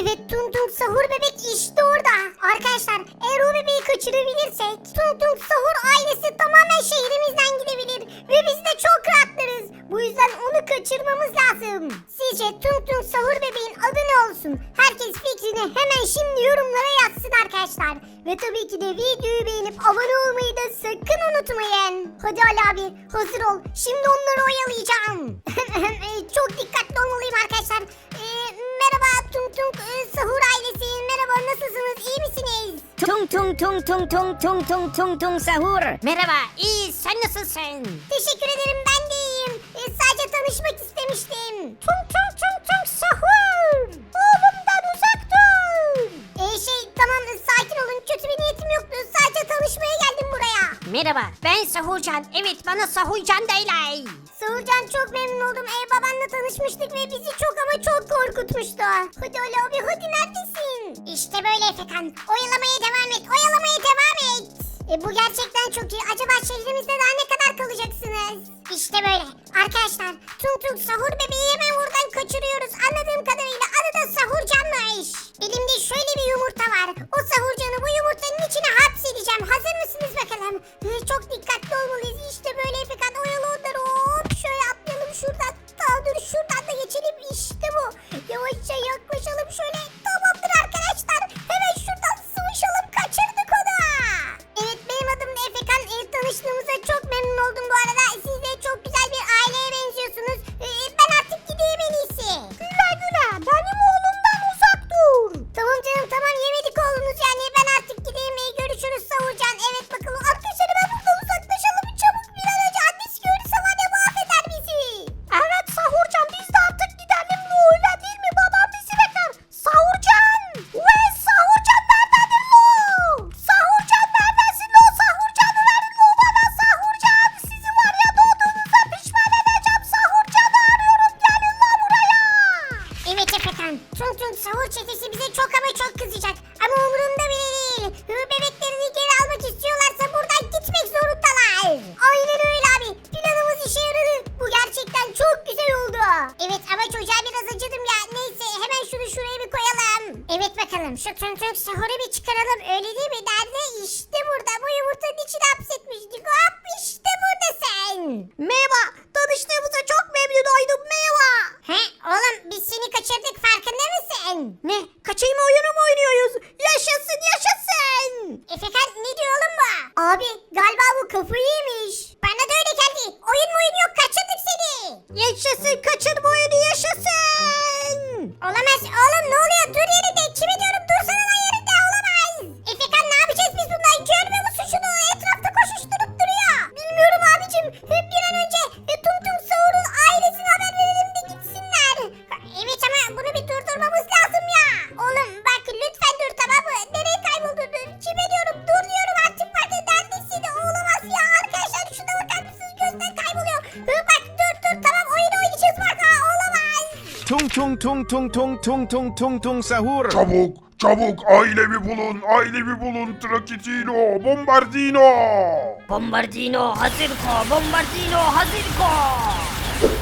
Evet Tung Tung Sahur bebek işte orada. Arkadaşlar eğer o bebeği kaçırabilirsek Tung Tung Sahur ailesi tamamen şehrimizden gidebilir. Ve biz de çok rahatlarız. Bu yüzden onu kaçırmamız lazım. Sizce Tung Tung Sahur bebeğin adı ne olsun? Herkes fikrini hemen şimdi yorumlara yazsın arkadaşlar. Ve tabii ki de videoyu beğenip abone olmayı da sakın unutmayın. Hadi Ali abi hazır ol. Şimdi onları oyalayacağım. çok dikkatli olmalıyım arkadaşlar. Ee, merhaba Tung e, Sahur ailesi. Merhaba nasılsınız? İyi misiniz? Tung tung tung tung tung tung tung tung tung sahur. Merhaba, iyi sen nasılsın? Teşekkür ederim ben de iyiyim. Ee, sadece tanışmak istemiştim. Tung Tung Tung Tung Sahur. Oğlumdan uzak dur. Ee, şey tamam sakin olun. Kötü bir niyetim yoktu. Sadece tanışmaya geldim buraya. Merhaba, ben Sahurcan. Evet, bana Sahurcan deylay. Sahurcan çok memnun oldum. Ee, babanla tanışmıştık ve bizi çok ama çok korkutmuştu. Hadi Ali abi hadi neredesin? İşte böyle Efekan. Oyalamaya devam et. Oyalamaya devam et. E, bu gerçekten çok iyi. Acaba şehrimizde daha ne kadar kalacaksınız? İşte böyle. Arkadaşlar Tung Sahur bebeği hemen buradan kaçırıyoruz. Anladığım kadarıyla adı da Sahurcan'mış. Elimde Evet Efekan. Tung Sahur çetesi bize çok ama çok kızacak. Ama umurumda bile değil. Bebeklerini geri almak istiyorlarsa buradan gitmek zorundalar. Aynen öyle abi. Planımız işe yaradı. Bu gerçekten çok güzel oldu. Evet ama çocuğa biraz acıdım ya. Neyse hemen şunu şuraya bir koyalım. Evet bakalım şu Tung Sahur'u bir çıkaralım. Öyle değil mi? Nerede? İşte burada. Bu yumurtanın içine hapsetmiştik. Hop işte burada sen. Merhaba. Tanıştığımıza çok memnun oldum. Merhaba. He oğlum biz seni kaçırdık farkında mısın? Ne? Kaçırma oyunu mu oynuyoruz? Yaşasın yaşasın. Efekan ne diyor oğlum bu? Abi galiba bu kafayı yemiş. Bana da öyle geldi. Oyun mu oyun yok kaçırdık seni. Yaşasın kaçırma tung tung tung tung tung tung tung sahur. Çabuk, çabuk ailemi bulun, ailemi bulun. Trakitino, Bombardino. Bombardino hazır ko, Bombardino hazır ko.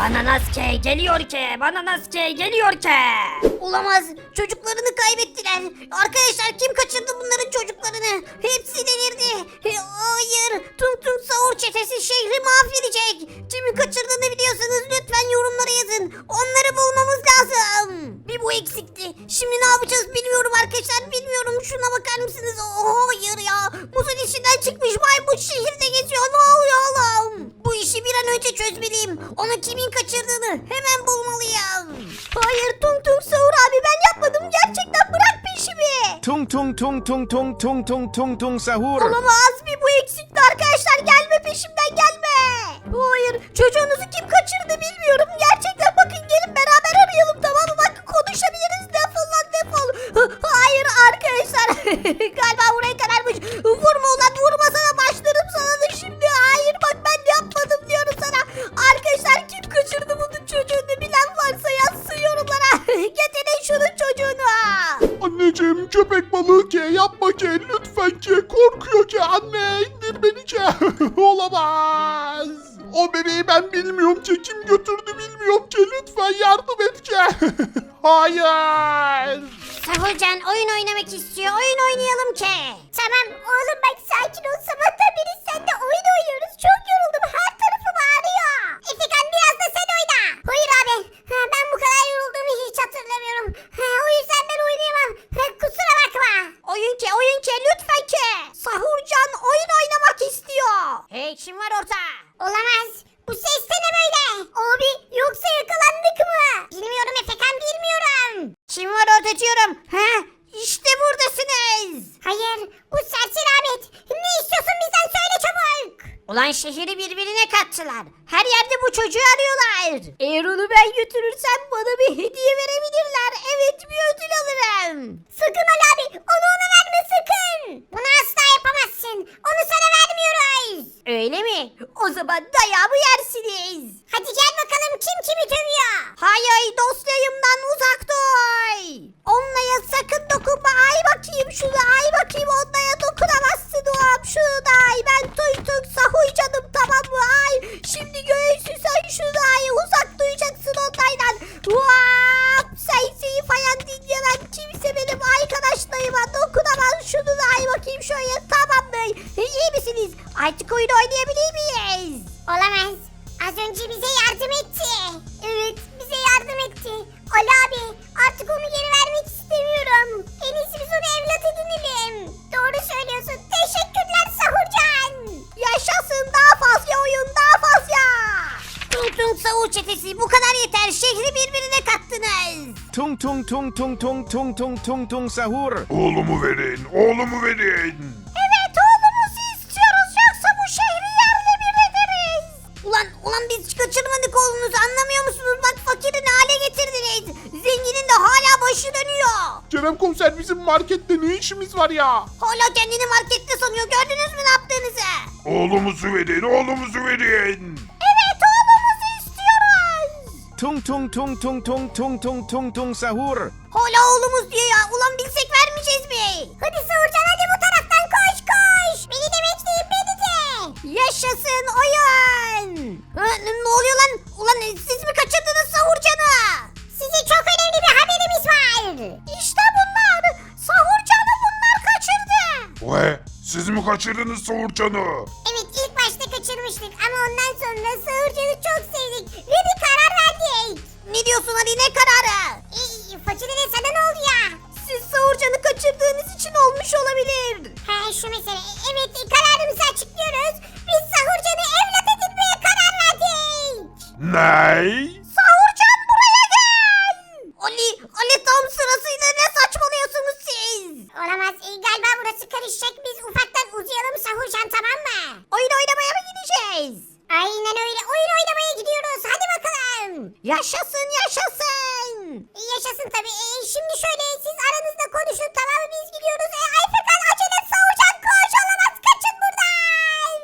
Ananas ke geliyor ke, bananas ke geliyor ke. Olamaz, çocuklarını kaybettiler. Arkadaşlar kim kaçırdı bunları önce çözmeliyim. Onu kimin kaçırdığını hemen bulmalıyım. Hayır Tung Tung Sahur abi ben yapmadım. Gerçekten bırak peşimi. Tung tung tung tung tung tung tung tung tung sahur. Olamaz bir bu eksikti arkadaşlar. Gelme peşimden gelme. Hayır çocuğunuzu Anneciğim köpek balığı ke, yapma ke, lütfen ke. Korkuyor ke anne, indir beni ke. Olamaz. O bebeği ben bilmiyorum ki, kim götürdü bilmiyorum ki. Lütfen yardım et ke. Hayır. Sahurcan oyun oynamak istiyor. Oyun oynayalım ki. Tamam Olamaz. Bu ses de ne böyle? Abi yoksa yakalandık mı? Bilmiyorum Efekan bilmiyorum. Kim var orada diyorum. Ha? İşte buradasınız. Hayır bu serseri Ahmet. Ne istiyorsun bizden söyle çabuk. Ulan şehri birbirine kattılar. Her yerde bu çocuğu arıyorlar. Eğer onu ben götürürsem bana bir hediye verebilirler. Evet bir ödül alırım. Sakın Ali abi onu ona verme sakın. Bunu asla yapamazsın. Onu sana vermiyoruz. Öyle mi? O zaman dayağımı yersiniz. Hadi gel bakalım kim kimi dövüyor. Hay hay dostlarımdan uzak dur. Onlara sakın dokunma. Ay bakayım şunu ay bakayım onlara dokunamazsın oğlum. Şunu da ay ben toy sahuy canım tamam mı ay. Şimdi göğüsü sen şunu ay uzak duyacaksın onlardan. Vap senseyi falan dinlemem. Kimse benim arkadaşlarıma dokunamaz. Şunu da ay bakayım şöyle tamam mı? İyi misiniz? Artık oyun oynayabilir miyiz? Olamaz. Az önce bize yardım etti. Evet bize yardım etti. Ali abi artık onu geri vermek istemiyorum. En iyisi biz onu evlat edinelim. Doğru söylüyorsun. Teşekkürler Sahurcan. Yaşasın daha fazla oyun daha fazla. Tung tung savur çetesi bu kadar yeter şehri birbirine kattınız. Tung tung tung tung tung tung tung tung tung sahur. Oğlumu verin, oğlumu verin. Kerem komiser bizim markette ne işimiz var ya? Hala kendini markette sanıyor gördünüz mü ne yaptığınızı? Oğlumuzu verin, oğlumuzu verin. Evet oğlumuzu istiyoruz. Tung tung tung tung tung tung tung tung tung sahur. Hala oğlumuz diyor ya. Ulan bilsek vermeyeceğiz mi? Kaçırdınız Soğurcan'ı? Evet ilk başta kaçırmıştık ama ondan sonra Sahurcan'ı çok sevdik ve bir karar verdik. Ne diyorsun Ali ne kararı? İyi, fakirine sana ne oldu ya? Siz sahurcanı kaçırdığınız için olmuş olabilir. Ha şu mesele. Evet kararımızı açıklıyoruz. Biz Sahurcan'ı evlat edinmeye karar verdik. Ney? Yaşasın tabii. Ee, şimdi şöyle siz aranızda konuşun tamam mı? Biz gidiyoruz. Ee, Ayfekan acele et, Sahurcan koş. Olamaz kaçın buradan.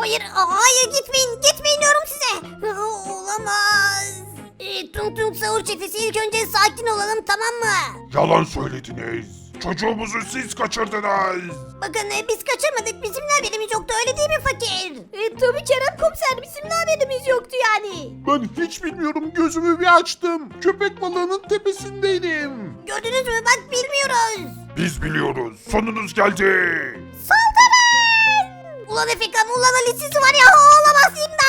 Hayır, hayır gitmeyin, gitmeyin diyorum size. Olamaz. E, tung tung sahur çetesi ilk önce sakin olalım tamam mı? Yalan söylediniz. Çocuğumuzu siz kaçırdınız. Bakın e, biz kaçırmadık, bizim de haberimiz yoktu öyle değil mi fakir? E, tabii Kerem komiser bizim de haberimiz yoktu yani. Ben hiç bilmiyorum gözümü bir açtım. Köpek balığının tepesindeydim. Gördünüz mü bak bilmiyoruz. Biz biliyoruz. Sonunuz geldi. Saldırın! Ulan Efekan ulan Ali sizi var ya olamaz imdat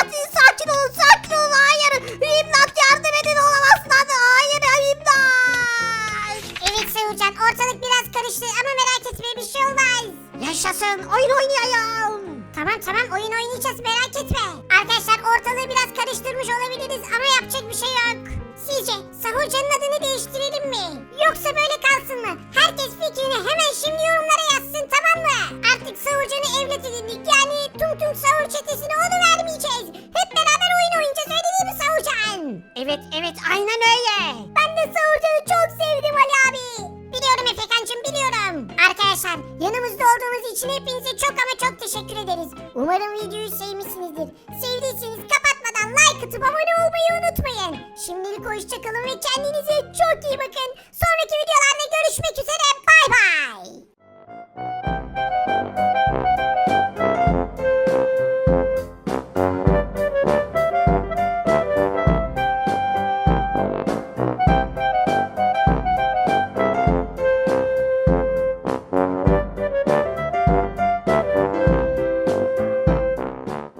yapacak bir şey yok. Sizce Sahurcan'ın adını değiştirelim mi? Yoksa böyle kalsın mı? Herkes fikrini hemen şimdi yorumlara yazsın tamam mı? Artık Sahurcan'ı evlat edindik yani Tung Tung Sahur çetesine onu vermeyeceğiz. Hep beraber oyun oynayacağız öyle değil mi Sahurcan? Evet evet aynen öyle. Ben de Sahurcan'ı çok sevdim Ali abi. Biliyorum Efekancığım biliyorum. Arkadaşlar yanımızda olduğunuz için hepinize çok ama çok teşekkür ederiz. Umarım videoyu sevmişsinizdir. Sevdiyseniz atıp abone olmayı unutmayın. Şimdilik hoşçakalın ve kendinize çok iyi bakın. Sonraki videolarda görüşmek üzere. Bay bay.